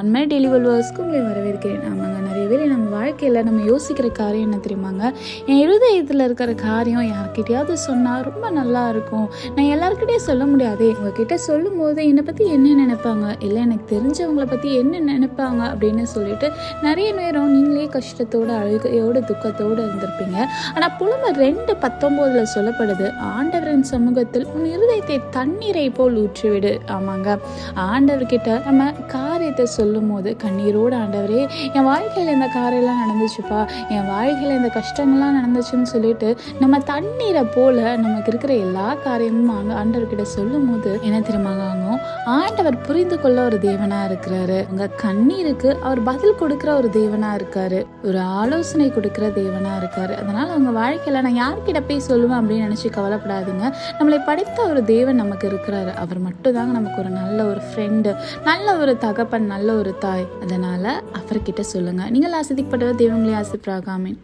அன்மே daily வல்வர்ஸ்க்கு உங்களை வரவேற்கிறேன். ஆமாங்க நிறைய பேர் நம்ம வாழ்க்கையில் நம்ம யோசிக்கிற காரியம் என்ன தெரியுமாங்க? என் இருதயத்தில் இருக்கிற காரியம் யார்கிட்டயாவது சொன்னால் ரொம்ப நல்லா இருக்கும். நான் எல்லாருக்கிட்டையும் சொல்ல முடியாதே. உங்ககிட்ட சொல்லும் போது என்னை பற்றி என்ன நினைப்பாங்க? இல்லை எனக்கு தெரிஞ்சவங்களை பற்றி என்ன நினைப்பாங்க? அப்படின்னு சொல்லிட்டு நிறைய நேரம் நீங்களே கஷ்டத்தோட அழுகையோட துக்கத்தோடு இருந்திருப்பீங்க. ஆனால் புலமை ரெண்டு பத்தொம்போதில் சொல்லப்படுது ஆண்டவரின் சமூகத்தில் உன் இருதயத்தை தண்ணீரை போல் ஊற்றிவிடு. ஆமாங்க. ஆண்டவர்கிட்ட நம்ம காரியத்தை சொல்லும் போது கண்ணீரோடு ஆண்டவரே என் வாழ்க்கையில் இந்த காரியெல்லாம் நடந்துச்சுப்பா என் வாழ்க்கையில் இந்த கஷ்டங்கள்லாம் நடந்துச்சுன்னு சொல்லிட்டு நம்ம தண்ணீரை போல நமக்கு இருக்கிற எல்லா காரியமும் அங்கே ஆண்டவர்கிட்ட சொல்லும் போது என்ன தெரியுமாங்க அவங்க ஆண்டவர் புரிந்து கொள்ள ஒரு தேவனா இருக்கிறாரு. உங்க கண்ணீருக்கு அவர் பதில் கொடுக்கிற ஒரு தேவனா இருக்காரு. ஒரு ஆலோசனை கொடுக்கிற தேவனா இருக்காரு. அதனால உங்க வாழ்க்கையில நான் யார்கிட்ட போய் சொல்லுவேன் அப்படின்னு நினைச்சு கவலைப்படாதீங்க. நம்மளை படைத்த ஒரு தேவன் நமக்கு இருக்கிறாரு. அவர் மட்டும்தாங்க நமக்கு ஒரு நல்ல ஒரு ஃப்ரெண்டு நல்ல ஒரு தகப்பன் நல்ல ஒரு தாய். அதனால அவர்கிட்ட சொல்லுங்க. நீங்கள் ஆசிதிக்கப்பட்டவர் தேவங்களே ஆசிப்பராகாமேன்